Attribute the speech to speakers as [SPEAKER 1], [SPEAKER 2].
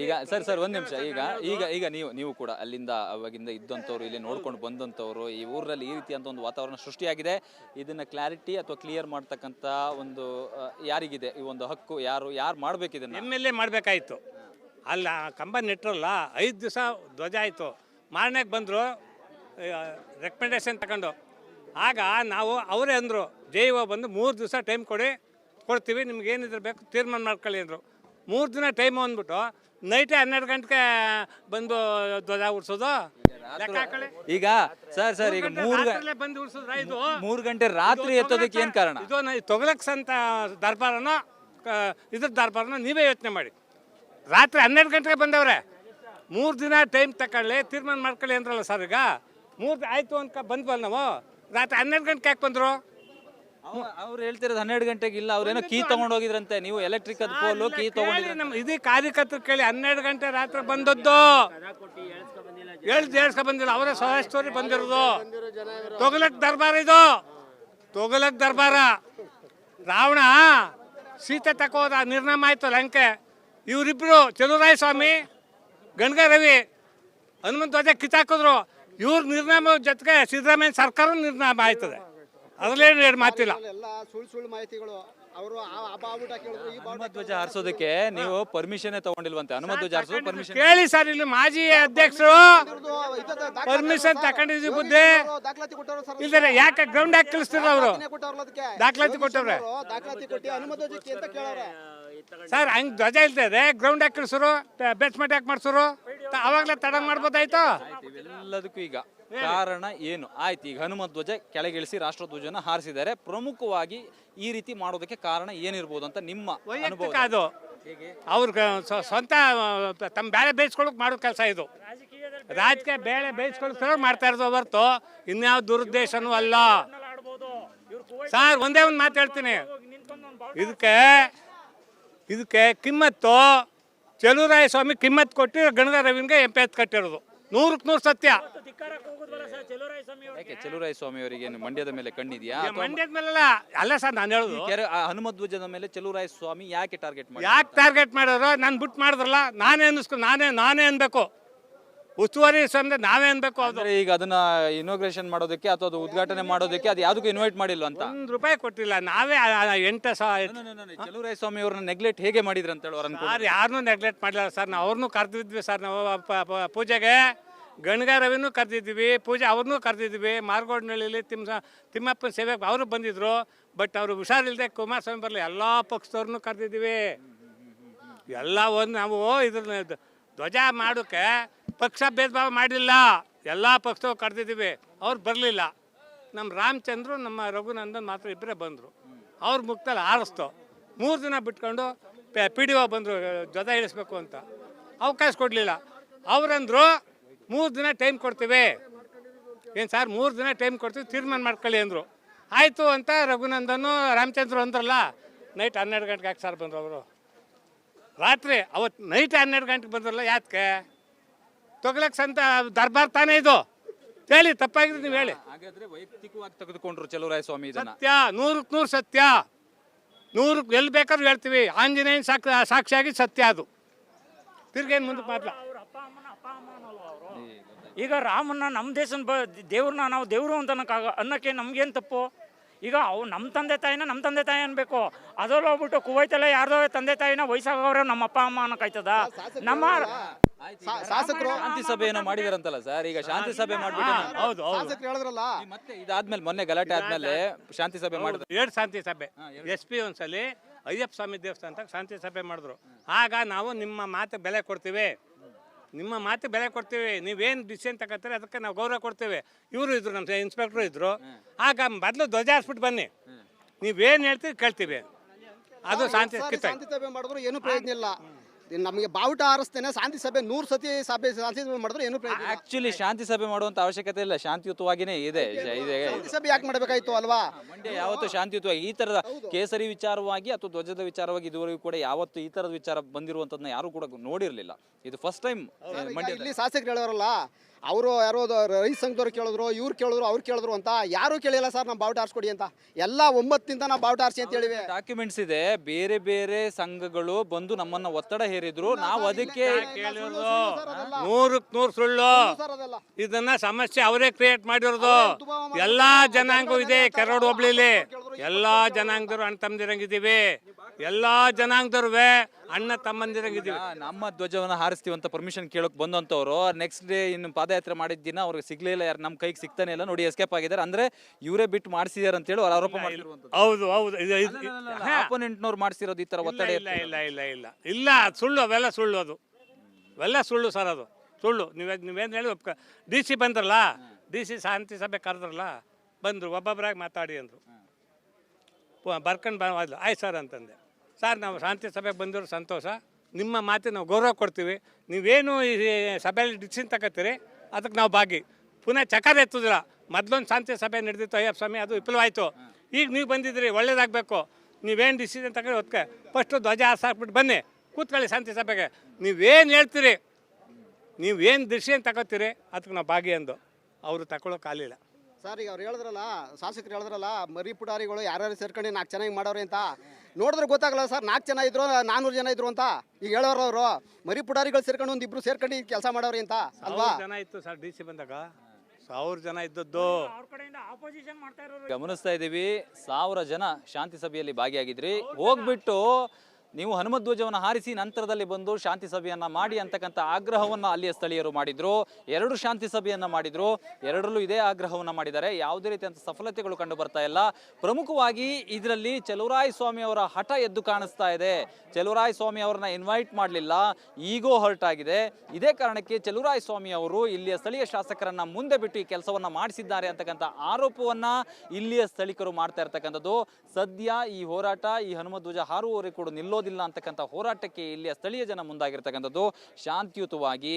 [SPEAKER 1] ಈಗ sir sir ಒಂದ್ ನಿಮಿಷ. ಈಗ ಈಗ ಈಗ ನೀವು ನೀವು ಕೂಡ ಅಲ್ಲಿಂದ ಅವಾಗಿಂದ ಇದ್ದಂಥವ್ರು ಇಲ್ಲಿ ನೋಡ್ಕೊಂಡು ಬಂದಂಥವ್ರು ಈ ಊರಲ್ಲಿ ಈ ರೀತಿಯಂತ ಒಂದು ವಾತಾವರಣ ಸೃಷ್ಟಿಯಾಗಿದೆ. ಇದನ್ನ ಕ್ಲಾರಿಟಿ ಅಥವಾ ಕ್ಲಿಯರ್ ಮಾಡ್ತಕ್ಕಂತ ಒಂದು ಯಾರಿಗಿದೆ? ಈ ಒಂದು ಹಕ್ಕು ಯಾರು ಯಾರು ಮಾಡ್ಬೇಕಿದೆ
[SPEAKER 2] ಎಂ ಎಲ್ ಎ ಮಾಡ್ಬೇಕಾಯ್ತು. ಅಲ್ಲ ಕಂಬ ನೆಟ್ರಲ್ಲ ಐದು ದಿವಸ ಧ್ವಜ ಆಯಿತು. ಮಾರನೆಗೆ ಬಂದರು ರೆಕಮೆಂಡೇಶನ್ ತಗೊಂಡು. ಆಗ ನಾವು ಅವರೇ ಅಂದರು ಜೈವ ಒ ಬಂದು ಮೂರು ದಿವಸ ಟೈಮ್ ಕೊಡಿ ಕೊಡ್ತೀವಿ ನಿಮ್ಗೆ ಏನಿದ್ರೆ ಬೇಕು ತೀರ್ಮಾನ ಮಾಡ್ಕೊಳ್ಳಿ ಅಂದರು. ಮೂರು ದಿನ ಟೈಮ್ ಅಂದ್ಬಿಟ್ಟು ನೈಟೇ ಹನ್ನೆರಡು ಗಂಟೆಗೆ ಬಂದು ಧ್ವಜ ಉಡ್ಸೋದು? ಲೆಕ್ಕ ಹಾಕೊಳ್ಳಿ.
[SPEAKER 1] ಈಗ ಸರ್ ಸರ್ ಈಗ ಮೂರು
[SPEAKER 2] ರಾತ್ರಿಲೇ ಬಂದು ಉಡ್ಸಿದ್ರ ಇದು?
[SPEAKER 1] ಮೂರು ಗಂಟೆ ರಾತ್ರಿ ಎತ್ತೋದಕ್ಕೆ ಏನ್ ಕಾರಣ?
[SPEAKER 2] ಇದು ತೊಗಲಕ್ಸ್ ಅಂತ ದರ್ಬಾರನ ಕ- ಇದ್ರ ದರ್ಬಾರನ ನೀವೇ ಯೋಚನೆ ಮಾಡಿ. ರಾತ್ರಿ ಹನ್ನೆರಡು ಗಂಟೆಗೆ ಬಂದವ್ರೆ. ಮೂರು ದಿನ ಟೈಮ್ ತಕೊಳ್ಳಿ ತೀರ್ಮಾನ ಮಾಡ್ಕೊಳ್ಳಿ ಅಂದ್ರಲ್ಲ ಸರ್ ಈಗ. ಮೂರು ಆಯ್ತು ಅಂತ ಬಂದ್ವಲ್ಲ ನಾವು. ರಾತ್ರಿ ಹನ್ನೆರಡು ಗಂಟೆಗೆ ಯಾಕೆ ಬಂದರು?
[SPEAKER 1] ಅವ್ರು ಹೇಳ್ತಿರೋದು ಹನ್ನೆರಡು ಗಂಟೆಗೆ ಇಲ್ಲ ಅವ್ರೇನೋ ಕೀ ತಗೊಂಡು ಹೋಗಿದ್ರಂತೆ ನೀವು ಎಲೆಕ್ಟ್ರಿಕ್ ಪೋಲು ಕೀ ತಗೊಂಡಿದ್ರೆ
[SPEAKER 2] ನಮ್ಮ ಇದೇ ಕಾರ್ಯಕರ್ತರು ಕೇಳಿ ಹನ್ನೆರಡು ಗಂಟೆ ರಾತ್ರಿ ಬಂದದ್ದು. ಹೇಳ್ದು ಹೇಳ್ಸ್ಕೊ ಬಂದಿಲ್ಲ ಅವರೇ ಸಹಸ್ಟೋರಿ ಬಂದಿರೋದು. ತೊಗಲಕ್ ದರ್ಬಾರ ಇದು. ತೊಗಲಕ್ ದರ್ಬಾರ. ರಾವಣ ಸೀತೆ ತಕೋದ ನಿರ್ನಾಮ ಆಯ್ತು ಲಂಕೆ. ಇವರಿಬ್ರು ಚಲುರಾಯ ಸ್ವಾಮಿ ಗಣಗ ರವಿ ಹನುಮಂತ ಧ್ವಜ ಕಿತ್ತಾಕಿದ್ರು. ಇವ್ರ ನಿರ್ನಾಮ ಜೊತೆಗೆ ಸಿದ್ದರಾಮಯ್ಯ ಸರ್ಕಾರ ನಿರ್ನಾಮ ಆಯ್ತದೆ. ಅದರಲ್ಲೇನು ಎರಡು ಮಾತಿಲ್ಲ.
[SPEAKER 3] ಎಲ್ಲ ಸುಳ್ಳು ಸುಳ್ಳು ಮಾಹಿತಿಗಳು ಅವರು
[SPEAKER 1] ಧ್ವಜ ಹಾರಿಸೋದಕ್ಕೆ ನೀವು ಪರ್ಮಿಷನ್ ತಗೊಂಡಿಲ್ವಂತೆ? ಹನುಮ ಧ್ವಜ ಹಾರಿಸೋದು ಪರ್ಮಿಷನ್
[SPEAKER 2] ಕೇಳಿ ಸರ್ ಇಲ್ಲಿ ಮಾಜಿ ಅಧ್ಯಕ್ಷರು ಪರ್ಮಿಷನ್ ತಗೊಂಡಿದ್ವಿ ಬುದ್ಧಿ.
[SPEAKER 3] ಇಲ್ಲ
[SPEAKER 2] ಇಲ್ದರೆ ಯಾಕೆ ಗ್ರೌಂಡ್ ಹಾಕಿ ಕಳಿಸ್ತಿರ ಅವರು? ದಾಖಲಾತಿ ಕೊಟ್ಟವ್ರೆ. ಸರ್ ಹಂಗ್ ಧ್ವಜ ಇಲ್ತದೆ ಗ್ರೌಂಡ್ ಹಾಕಿ ಕಳಿಸೋರು ಬೇಸ್ಮೆಂಟ್ ಯಾಕೆ ಮಾಡ್ಸೋರು. ಅವಾಗಲೇ ತಡ ಮಾಡ್ಬೋದಾಯ್ತು?
[SPEAKER 1] ಎಲ್ಲದಕ್ಕೂ ಈಗ. ಕಾರಣ ಏನು? ಆಯ್ತು ಈಗ ಹನುಮ ಧ್ವಜ ಕೆಳಗಿಳಿಸಿ ರಾಷ್ಟ್ರಧ್ವಜನ ಹಾರಿಸಿದ್ದಾರೆ. ಪ್ರಮುಖವಾಗಿ ಈ ರೀತಿ ಮಾಡೋದಕ್ಕೆ ಕಾರಣ ಏನಿರ್ಬೋದು ಅಂತ ನಿಮ್ಮ ಅನುಭವ
[SPEAKER 2] ಅದು. ಅವ್ರ ಸ್ವಂತ ತಮ್ಮ ಬೇಳೆ ಬೇಯಿಸ್ಕೊಳಕ್ ಮಾಡೋ ಕೆಲಸ ಇದು. ರಾಜಕೀಯ ಬೇಳೆ ಬೇಯಿಸ್ಕೊಳಕ್ ಮಾಡ್ತಾ ಇರೋದು ಹೊರತು ಇನ್ಯಾವ ದುರುದ್ದೇಶನೂ ಅಲ್ಲ. ಸರ್ ಒಂದೇ ಒಂದು ಮಾತು ಹೇಳ್ತೀನಿ. ಇದಕ್ಕೆ ಇದಕ್ಕೆ ಕಿಮ್ಮತ್ತು ಚಲುರಾಯ ಸ್ವಾಮಿ ಕಿಮ್ಮತ್ತು ಕೊಟ್ಟು ಗಣದ ರವಿನ್ಗೆ ಎಂಪೆ ಪಿ ಕಟ್ಟಿರೋದು. ನೂರಕ್ಕೆ ನೂರು ಸತ್ಯ.
[SPEAKER 1] ಯಾಕೆ ಚೆಲುವರಾಯ ಸ್ವಾಮಿ ಅವರಿಗೆ ಏನು ಮಂಡ್ಯದ ಮೇಲೆ ಕಣ್ಣಿದ್ಯಾ?
[SPEAKER 2] ಮಂಡ್ಯದ ಮೇಲೆ ಅಲ್ಲ ಸರ್ ನಾನು ಹೇಳುದು.
[SPEAKER 1] ಕೆರೆ ಆ ಹನುಮತ್ ಧ್ವಜದ ಮೇಲೆ ಚೆಲುವರಾಯ ಸ್ವಾಮಿ ಯಾಕೆ ಟಾರ್ಗೆಟ್ ಮಾಡಿ
[SPEAKER 2] ಯಾಕೆ ಟಾರ್ಗೆಟ್ ಮಾಡೋರು ನಾನು ಬಿಟ್ಟು ಮಾಡಿದ್ರಲ್ಲ ನಾನೇ ಅನ್ನಿಸ್ಕೊ ನಾನೇ ನಾನೇ ಅನ್ಬೇಕು. ಉಸ್ತುವಾರಿ ಸ್ವಾಮಿ ನಾವೇ ಅನ್ಬೇಕು ಅದು.
[SPEAKER 1] ಅಂದ್ರೆ ಈಗ ಅದನ್ನ ಇನೋಗ್ರೇಷನ್ ಮಾಡೋದಕ್ಕೆ ಅಥವಾ ಅದು ಉದ್ಘಾಟನೆ ಮಾಡೋದಕ್ಕೆ ಅದು ಯಾವ್ದಕ್ಕೂ ಇನ್ವೈಟ್ ಮಾಡಿಲ್ಲ ಅಂತ?
[SPEAKER 2] ಒಂದು ರೂಪಾಯಿ ಕೊಟ್ಟಿಲ್ಲ. ನಾವೇ ಆ- ಆ ಎಂಟು ಸಾವಿರ
[SPEAKER 1] ಚೆಲುವರಾಯ ಸ್ವಾಮಿ ಅವ್ರನ್ನ ನೆಗ್ಲೆಕ್ಟ್ ಹೇಗೆ ಮಾಡಿದ್ರು ಅಂತ ಹೇಳಿ ಅವ್ರು ಅನ್ಕೊಂಡು
[SPEAKER 2] ಸರ್ ಯಾರನ್ನೂ ನೆಗ್ಲೆಕ್ಟ್ ಮಾಡಿಲ್ಲ ಸರ್. ನಾವು ಅವ್ರನ್ನೂ ಕರೆದಿದ್ವಿ ಸರ್. ನಾವು ಪ- ಪ- ಪೂಜೆಗೆ ಗಣಗ ರವಿನೂ ಕರೆದಿದ್ವಿ ಪೂಜೆ ಅವ್ರನ್ನೂ ಕರೆದಿದ್ವಿ ಮಾರ್ಗೋಡ್ನಳ್ಳಿಲಿ ತಿಮ್ಮ ತಿಮ್ಮಪ್ಪನ ಸೇವೆ ಅವರು ಬಂದಿದ್ರು. ಬಟ್ ಅವರು ಹುಷಾರಿಲ್ಲದೆ ಕುಮಾರಸ್ವಾಮಿ ಬರಲಿ ಎಲ್ಲ ಪಕ್ಷದವ್ರನ್ನೂ ಕರೆದಿದ್ವಿ ಎಲ್ಲ ಒಂದು ನಾವು ಇದ್ರ ಧ್ವಜ ಮಾಡೋಕ್ಕೆ ಪಕ್ಷ ಭೇದ ಭಾವ ಮಾಡಲಿಲ್ಲ ಎಲ್ಲ ಪಕ್ಷದವ್ರು ಕರೆದಿದ್ದೀವಿ ಅವ್ರು ಬರಲಿಲ್ಲ. ನಮ್ಮ ರಾಮಚಂದ್ರು, ನಮ್ಮ ರಘುನಂದನ್ ಮಾತ್ರ ಇಬ್ಬರೇ ಬಂದರು. ಅವ್ರ ಮುಕ್ತಲ್ಲಿ ಆರಿಸ್ತು. ಮೂರು ದಿನ ಬಿಟ್ಕೊಂಡು ಪಿ ಡಿ ಒ ಬಂದರು ಜೊತೆ ಇಳಿಸ್ಬೇಕು ಅಂತ. ಅವಕಾಶ ಕೊಡಲಿಲ್ಲ. ಅವರಂದರು, ಮೂರು ದಿನ ಟೈಮ್ ಕೊಡ್ತೀವಿ. ಏನು ಸರ್, ಮೂರು ದಿನ ಟೈಮ್ ಕೊಡ್ತೀವಿ, ತೀರ್ಮಾನ ಮಾಡ್ಕೊಳ್ಳಿ ಅಂದರು. ಆಯಿತು ಅಂತ ರಘುನಂದನು, ರಾಮಚಂದ್ರು ಅಂದ್ರಲ್ಲ ನೈಟ್ ಹನ್ನೆರಡು ಗಂಟೆಗೆ ಯಾಕೆ ಸರ್ ಬಂದರು ಅವರು? ರಾತ್ರಿ ಅವತ್ತು ನೈಟ್ ಹನ್ನೆರಡು ಗಂಟೆಗೆ ಬಂದ್ರಲ್ಲ ಯಾಕೆ ತೊಗಲಕ್ ಸಂತ ದರ್ಬಾರ್ ತಾನೇ ಇದು. ಹೇಳಿ ತಪ್ಪಾಗಿದ್ರೆ ನೀವು ಹೇಳಿ.
[SPEAKER 1] ಹಾಗಾದ್ರೆ ವೈಯಕ್ತಿಕವಾಗಿ ತೆಗೆದುಕೊಂಡ್ರು ಚಲುವರಾಯ ಸ್ವಾಮಿ ಇದನ್ನ.
[SPEAKER 2] ಸತ್ಯ ನೂರಕ್ಕೆ ನೂರು ಸತ್ಯ. ನೂರಕ್ಕೆ ಎಲ್ಲಿ ಬೇಕಾದ್ರೂ ಹೇಳ್ತೀವಿ. ಆಂಜನೇಯನ ಸಾಕ್ ಸಾಕ್ಷಿಯಾಗಿ ಸತ್ಯ ಅದು. ತಿರ್ಗೇನು ಮುಂದಕ್ಕೆ ಮಾತ್ರ
[SPEAKER 4] ಈಗ ರಾಮನ್ನ ನಮ್ಮ ದೇಶನ ಬ ದೇವ್ರನ್ನ ನಾವು ದೇವರು ಅಂತ ಅನ್ನಕ್ಕಾಗ ಅನ್ನಕ್ಕೆ ನಮ್ಗೇನು ತಪ್ಪು? ಈಗ ಅವು ನಮ್ಮ ತಂದೆ ತಾಯಿನ ನಮ್ಮ ತಂದೆ ತಾಯಿ ಅನ್ಬೇಕು. ಅದರಲ್ಲಿ ಹೋಗ್ಬಿಟ್ಟು ಕುವೈತಲ್ಲ ಯಾರ್ದೋ ತಂದೆ ತಾಯಿನ ವಯಸ್ಸಾಗವ್ರೆ ನಮ್ಮ ಅಪ್ಪ ಅಮ್ಮ ಅನ್ನಕ್ಕಾಯ್ತದ ನಮ್ಮ
[SPEAKER 3] ಶಾಸಕರು
[SPEAKER 1] ಶಾಂತಿ ಸಭೆ ಏನೋ ಮಾಡಿದಾರಂತಲ್ಲ ಸರ್? ಈಗ ಶಾಂತಿ ಸಭೆ ಮಾಡ್ಬಿಟ್ಟು
[SPEAKER 2] ಹೌದು ಹೌದು.
[SPEAKER 3] ಶಾಸಕರು ಹೇಳಿದ್ರಲ್ಲ?
[SPEAKER 1] ಮತ್ತೆ ಇದಾದ್ಮೇಲೆ ಮೊನ್ನೆ ಗಲಾಟೆ ಆದ್ಮೇಲೆ ಶಾಂತಿ ಸಭೆ ಮಾಡಿದ್ರು.
[SPEAKER 2] ಎರಡು ಶಾಂತಿ ಸಭೆ ಎಸ್ ಪಿ ಒಂದ್ಸಲಿ ಅಯ್ಯಪ್ಪ ಸ್ವಾಮಿ ದೇವಸ್ಥಾನ ಶಾಂತಿ ಸಭೆ ಮಾಡಿದ್ರು. ಆಗ ನಾವು ನಿಮ್ಮ ಮಾತು ಬೆಲೆ ಕೊಡ್ತೀವಿ. ನಿಮ್ಮ ಮಾತು ಬೆಲೆ ಕೊಡ್ತೀವಿ. ನೀವೇನು ಡಿಸಿಷನ್ ತಗೋತೀರಿ ಅದಕ್ಕೆ ನಾವು ಗೌರವ ಕೊಡ್ತೀವಿ. ಇವರು ಇದ್ರು ನಮ್ಮ ಇನ್ಸ್ಪೆಕ್ಟ್ರು ಇದ್ರು. ಆಗ ಮೊದಲು ಧ್ವಜ ಹಾರಿಸ್ಬಿಟ್ಟು ಬನ್ನಿ ನೀವೇನು ಹೇಳ್ತೀರಿ ಕೇಳ್ತೀವಿ. ಅದು ಶಾಂತಿ
[SPEAKER 3] ಸಭೆ ಮಾಡಿದ್ರು ಏನು ಪ್ರಯೋಜನ ಇಲ್ಲ. ನಮಗೆ ಬಾವುಟ ಆರಿಸ್ತೇನೆ ಶಾಂತಿ ಸಭೆ ನೂರು ಸತಿ ಸಭೆ ಶಾಂತಿ ಸಭೆ ಮಾಡಿದ್ರು ಏನು ಪ್ರಯೋಜನ ಇಲ್ಲ.
[SPEAKER 1] ಆಕ್ಚುಲಿ ಶಾಂತಿ ಸಭೆ ಮಾಡುವಂತ ಅವಶ್ಯಕತೆ ಇಲ್ಲ. ಶಾಂತಿಯುತವಾಗಿನೇ ಇದೆ. ಇದೆ.
[SPEAKER 3] ಶಾಂತಿ ಸಭೆ ಯಾಕೆ ಮಾಡಬೇಕಾಯ್ತು ಅಲ್ವಾ?
[SPEAKER 1] ಮಂಡ್ಯ ಯಾವತ್ತು ಶಾಂತಿಯುತವಾಗಿ ಈ ತರದ ಕೇಸರಿ ವಿಚಾರವಾಗಿ ಅಥವಾ ಧ್ವಜದ ವಿಚಾರವಾಗಿ ಇದುವರೆಗೂ ಕೂಡ ಯಾವತ್ತು ಈ ತರದ ವಿಚಾರ ಬಂದಿರುವಂತದನ್ನ ಯಾರು ಕೂಡ ನೋಡಿರ್ಲಿಲ್ಲ. ಇದು ಫಸ್ಟ್ ಟೈಮ್
[SPEAKER 3] ಈಗ
[SPEAKER 1] ಮಂಡ್ಯ
[SPEAKER 3] ಇಲ್ಲಿ ಶಾಸಕರು ಹೇಳೋರಲ್ಲ ಅವರು ಯಾರೋ ರೈತ ಸಂಘದವ್ರು ಕೇಳಿದ್ರು ಇವ್ರು ಕೇಳಿದ್ರು ಅವ್ರು ಕೇಳಿದ್ರು ಅಂತ ಯಾರೂ ಕೇಳಿಲ್ಲ ಸರ್ ನಮ್ಮ ಬಾವುಟ ಆರಿಸ್ಕೊಡಿ ಅಂತ. ಎಲ್ಲ ಒಂಬತ್ತಿಂದ ನಾವು ಬಾವುಟ ಆರಿಸಿ ಅಂತ ಹೇಳಿವೆ.
[SPEAKER 1] ಡಾಕ್ಯುಮೆಂಟ್ಸ್ ಇದೆ. ಬೇರೆ ಬೇರೆ ಸಂಘಗಳು ಬಂದು ನಮ್ಮನ್ನ ಒತ್ತಡ ಹೇರಿದ್ರು. ನಾವು ಅದಕ್ಕೆ
[SPEAKER 2] ಕೇಳಿರೋದು ನೂರಕ್ಕೆ ನೂರು ಸುಳ್ಳು. ಇದನ್ನ ಸಮಸ್ಯೆ ಅವರೇ ಕ್ರಿಯೇಟ್ ಮಾಡಿರೋದು. ಎಲ್ಲಾ ಜನಾಂಗ ಇದೆ ಕೆರಡು ಹೋಬ್ಳಿಲಿ. ಎಲ್ಲಾ ಜನಾಂಗದವರು ಅಣ್ಣ ತಮ್ಮದಿರಂಗಿದ್ದೀವಿ ಎಲ್ಲಾ ಜನಾಂಗದವ್ರು ಅಣ್ಣ ತಮ್ಮಂದಿರಾಗಿದ್ದೀವಿ
[SPEAKER 1] ನಮ್ಮ ಧ್ವಜವನ್ನ ಹಾರಿಸ್ತೀವಿ ಅಂತ ಪರ್ಮಿಷನ್ ಕೇಳಕ್ ಬಂದಂತವ್ರು ನೆಕ್ಸ್ಟ್ ಡೇ ಇನ್ನು ಪಾದಯಾತ್ರೆ ಮಾಡಿದ ದಿನ ಅವ್ರಿಗೆ ಸಿಗ್ಲಿಲ್ಲ ಯಾರು ನಮ್ಮ ಕೈಗೆ ಸಿಗ್ತಾನೆ ಇಲ್ಲ ನೋಡಿ ಎಸ್ಕೇಪ್ ಆಗಿದ್ದಾರೆ. ಅಂದ್ರೆ ಇವರೇ ಬಿಟ್ಟು ಮಾಡಿಸಿದಾರೆ ಅಂತ ಹೇಳಿ ಅವ್ರು ಆರೋಪ ಮಾಡಿದ್ರು
[SPEAKER 2] ಹೌದು ಹೌದು.
[SPEAKER 1] ಆಪೋನೆಂಟ್ನವ್ರು ಮಾಡಿಸಿರೋದು ಈ ತರ ಒತ್ತಡ
[SPEAKER 2] ಇಲ್ಲ ಇಲ್ಲ ಇಲ್ಲ ಇಲ್ಲ. ಇಲ್ಲ ಸುಳ್ಳು ಅವೆಲ್ಲ ಸುಳ್ಳು ಅದು. ಅವೆಲ್ಲ ಸುಳ್ಳು ಸರ್ ಅದು. ಸುಳ್ಳು. ನೀವೇ ನೀವೇನು ಹೇಳಿ ಒಪ್ಕ ಡಿ ಸಿ ಬಂದ್ರಲ್ಲ? ಡಿ ಸಿ ಶಾಂತಿ ಸಭೆ ಕರೆದ್ರಲ್ಲ? ಬಂದರು ಒಬ್ಬೊಬ್ಬರಾಗಿ ಮಾತಾಡಿ ಅಂದರು. ಬರ್ಕೊಂಡು ಬಂದು ಆಯ್ತು ಸರ್ ಅಂತಂದೆ. ಸರ್, ನಾವು ಶಾಂತಿ ಸಭೆಗೆ ಬಂದಿರೋ ಸಂತೋಷ. ನಿಮ್ಮ ಮಾತಿಗೆ ನಾವು ಗೌರವ ಕೊಡ್ತೀವಿ. ನೀವೇನು ಈ ಸಭೆಯಲ್ಲಿ ಡಿಸಿಷನ್ ತಗೋತೀರಿ ಅದಕ್ಕೆ ನಾವು ಭಾಗಿ. ಪುನಃ ಚಕಾರ ಎತ್ತಿದ್ರ ಮೊದಲೊಂದು ಶಾಂತಿ ಸಭೆ ನಡೆದಿತ್ತು ಅಯ್ಯಪ್ಪ ಸ್ವಾಮಿ, ಅದು ವಿಫಲವಾಯಿತು. ಈಗ ನೀವು ಬಂದಿದ್ರಿ ಒಳ್ಳೇದಾಗಬೇಕು. ನೀವೇನು ಡಿಸಿಷನ್ ತಗೊಂಡು ಹೊತ್ಕೆ. ಫಸ್ಟು ಧ್ವಜ ಹಾಸಾಕ್ಬಿಟ್ಟು ಬನ್ನಿ. ಕೂತ್ಕೊಳ್ಳಿ ಶಾಂತಿ ಸಭೆಗೆ. ನೀವೇನು ಹೇಳ್ತೀರಿ? ನೀವೇನು ಡಿಸಿಷನ್ ತಗೋತೀರಿ ಅದಕ್ಕೆ ನಾವು ಭಾಗಿ ಅಂದು ಅವರು ತಗೊಳ್ಳೋಕೆ ಆಗಲಿಲ್ಲ
[SPEAKER 3] ಸರ್, ಈಗ ಅವ್ರು ಹೇಳಿದ್ರಲ್ಲ, ಶಾಸಕರು ಹೇಳಿದ್ರಲ್ಲ, ಮರಿ ಪುಟಾರಿಗಳು ಯಾರ್ಯಾರು ಸೇರ್ಕೊಂಡು ನಾಲ್ಕು ಚೆನ್ನಾಗಿ ಮಾಡೋರಿ ಅಂತ. ನೋಡಿದ್ರೆ ಗೊತ್ತಾಗಲ್ಲ ಸರ್ ನಾಲ್ಕು ಜನ ಇದ್ರು ನಾನ್ನೂರು ಜನ ಇದ್ರು ಅಂತ. ಈಗ ಹೇಳೋರು ಅವರು ಮರಿ ಪುಡಾರಿಗಳು ಸೇರ್ಕೊಂಡು ಒಂದಿಬ್ರು ಇಬ್ರು ಸೇರ್ಕೊಂಡು ಕೆಲಸ ಮಾಡೋರಿ ಅಂತ ಅಲ್ವಾ?
[SPEAKER 2] ಜನ ಇತ್ತು ಸರ್ ಡಿ ಸಿ ಬಂದಾಗ. ಸಾವಿರ ಜನ ಇದ್ದದ್ದು.
[SPEAKER 4] ಅವ್ರ ಕಡೆಯಿಂದ ಆಪೋಸಿಷನ್ ಮಾಡ್ತಾ ಇರೋರು
[SPEAKER 1] ಗಮನಿಸ್ತಾ ಇದ್ದೀವಿ ಸಾವಿರ ಜನ ಶಾಂತಿ ಸಭೆಯಲ್ಲಿ ಭಾಗಿಯಾಗಿದ್ರಿ. ಹೋಗ್ಬಿಟ್ಟು ನೀವು ಹನುಮತ್ ಧ್ವಜವನ್ನು ಹಾರಿಸಿ ನಂತರದಲ್ಲಿ ಬಂದು ಶಾಂತಿ ಸಭೆಯನ್ನ ಮಾಡಿ ಅಂತಕ್ಕಂಥ ಆಗ್ರಹವನ್ನ ಅಲ್ಲಿಯ ಸ್ಥಳೀಯರು ಮಾಡಿದ್ರು. ಎರಡು ಶಾಂತಿ ಸಭೆಯನ್ನ ಮಾಡಿದ್ರು. ಎರಡರಲ್ಲೂ ಇದೇ ಆಗ್ರಹವನ್ನ ಮಾಡಿದ್ದಾರೆ. ಯಾವುದೇ ರೀತಿಯಂತ ಸಫಲತೆಗಳು ಕಂಡು ಬರ್ತಾ ಇಲ್ಲ. ಪ್ರಮುಖವಾಗಿ ಇದರಲ್ಲಿ ಚಲುವರಾಯ ಸ್ವಾಮಿ ಅವರ ಹಠ ಎದ್ದು ಕಾಣಿಸ್ತಾ ಇದೆ. ಚಲುವರಾಯ ಸ್ವಾಮಿ ಅವರನ್ನ ಇನ್ವೈಟ್ ಮಾಡಲಿಲ್ಲ. ಈಗೋ ಹರ್ಟ್ ಆಗಿದೆ ಇದೇ ಕಾರಣಕ್ಕೆ ಚಲುವರಾಯ ಸ್ವಾಮಿ ಅವರು ಇಲ್ಲಿಯ ಸ್ಥಳೀಯ ಶಾಸಕರನ್ನ ಮುಂದೆ ಬಿಟ್ಟು ಈ ಕೆಲಸವನ್ನ ಮಾಡಿಸಿದ್ದಾರೆ ಅಂತಕ್ಕಂಥ ಆರೋಪವನ್ನ ಇಲ್ಲಿಯ ಸ್ಥಳೀಕರು ಮಾಡ್ತಾ ಇರ್ತಕ್ಕಂಥದ್ದು. ಸದ್ಯ ಈ ಹೋರಾಟ, ಈ ಹನುಮಧ್ವಜ ಹಾರುವವರೆಗೂ ಕೂಡ ನಿಲ್ಲೋದಿಲ್ಲ ಅಂತಕ್ಕಂಥ ಹೋರಾಟಕ್ಕೆ ಇಲ್ಲಿಯ ಸ್ಥಳೀಯ ಜನ ಮುಂದಾಗಿರ್ತಕ್ಕಂಥದ್ದು ಶಾಂತಿಯುತವಾಗಿ